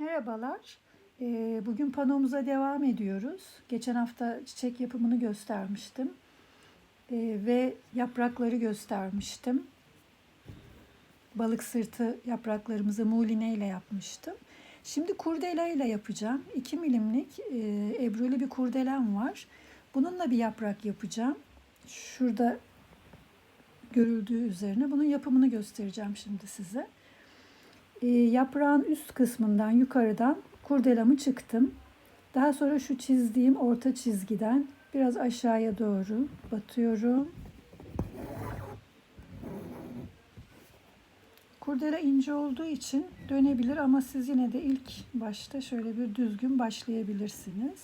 Merhabalar. Ee, Bugün panomuza devam ediyoruz. Geçen hafta çiçek yapımını göstermiştim. Ee, Ve yaprakları göstermiştim. Balık sırtı yapraklarımızı muline ile yapmıştım. Şimdi kurdela ile yapacağım. 2 milimlik e, ebruli bir kurdelem var. Bununla bir yaprak yapacağım. Şurada görüldüğü üzerine bunun yapımını göstereceğim şimdi size. E, yaprağın üst kısmından yukarıdan kurdelamı çıktım. Daha sonra şu çizdiğim orta çizgiden biraz aşağıya doğru batıyorum. Kurdela ince olduğu için dönebilir ama siz yine de ilk başta şöyle bir düzgün başlayabilirsiniz.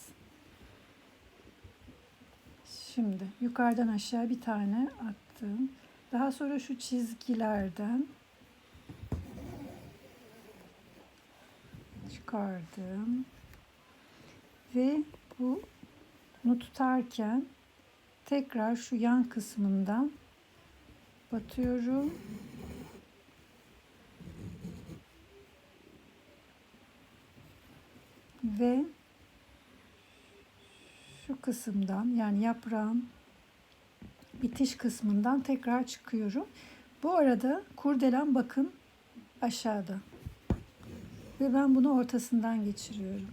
Şimdi yukarıdan aşağı bir tane attım. Daha sonra şu çizgilerden çıkardım. Ve bu bunu tutarken tekrar şu yan kısmından batıyorum. Ve şu kısımdan yani yaprağın bitiş kısmından tekrar çıkıyorum. Bu arada kurdelen bakın aşağıda. Ve ben bunu ortasından geçiriyorum.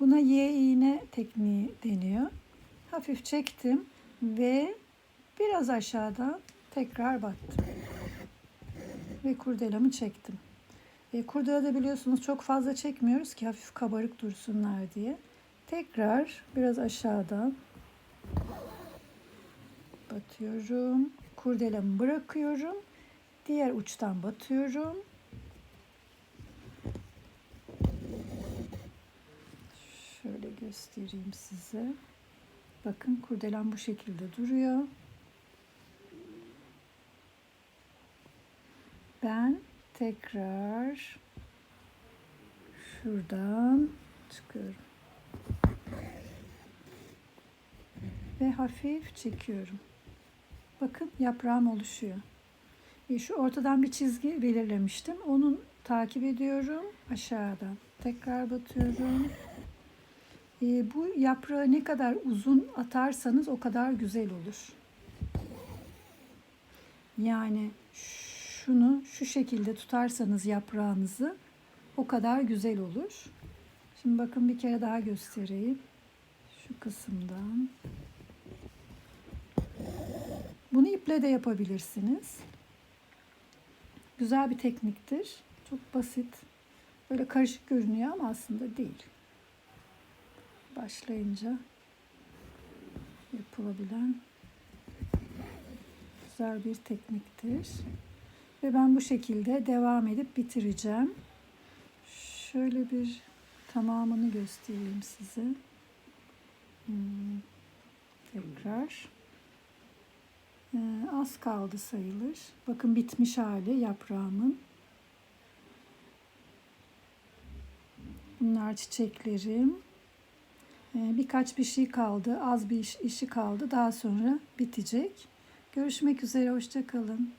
Buna Y iğne tekniği deniyor. Hafif çektim ve biraz aşağıdan tekrar battım. Ve kurdelamı çektim. E, kurdelada biliyorsunuz çok fazla çekmiyoruz ki hafif kabarık dursunlar diye. Tekrar biraz aşağıdan batıyorum. Kurdelamı bırakıyorum. Diğer uçtan batıyorum. Şöyle göstereyim size. Bakın kurdelam bu şekilde duruyor. Ben tekrar şuradan çıkıyorum. Ve hafif çekiyorum. Bakın yaprağım oluşuyor. E, şu ortadan bir çizgi belirlemiştim. Onun takip ediyorum aşağıdan. Tekrar batıyorum. E, bu yaprağı ne kadar uzun atarsanız o kadar güzel olur. Yani şunu şu şekilde tutarsanız yaprağınızı o kadar güzel olur. Şimdi bakın bir kere daha göstereyim. Şu kısımdan. İple de yapabilirsiniz. Güzel bir tekniktir. Çok basit. Böyle karışık görünüyor ama aslında değil. Başlayınca yapılabilen güzel bir tekniktir. Ve ben bu şekilde devam edip bitireceğim. Şöyle bir tamamını göstereyim size. Hmm, tekrar. Ee, az kaldı sayılır. Bakın bitmiş hali yaprağımın. Bunlar çiçeklerim. Ee, birkaç bir şey kaldı. Az bir iş, işi kaldı. Daha sonra bitecek. Görüşmek üzere. Hoşçakalın.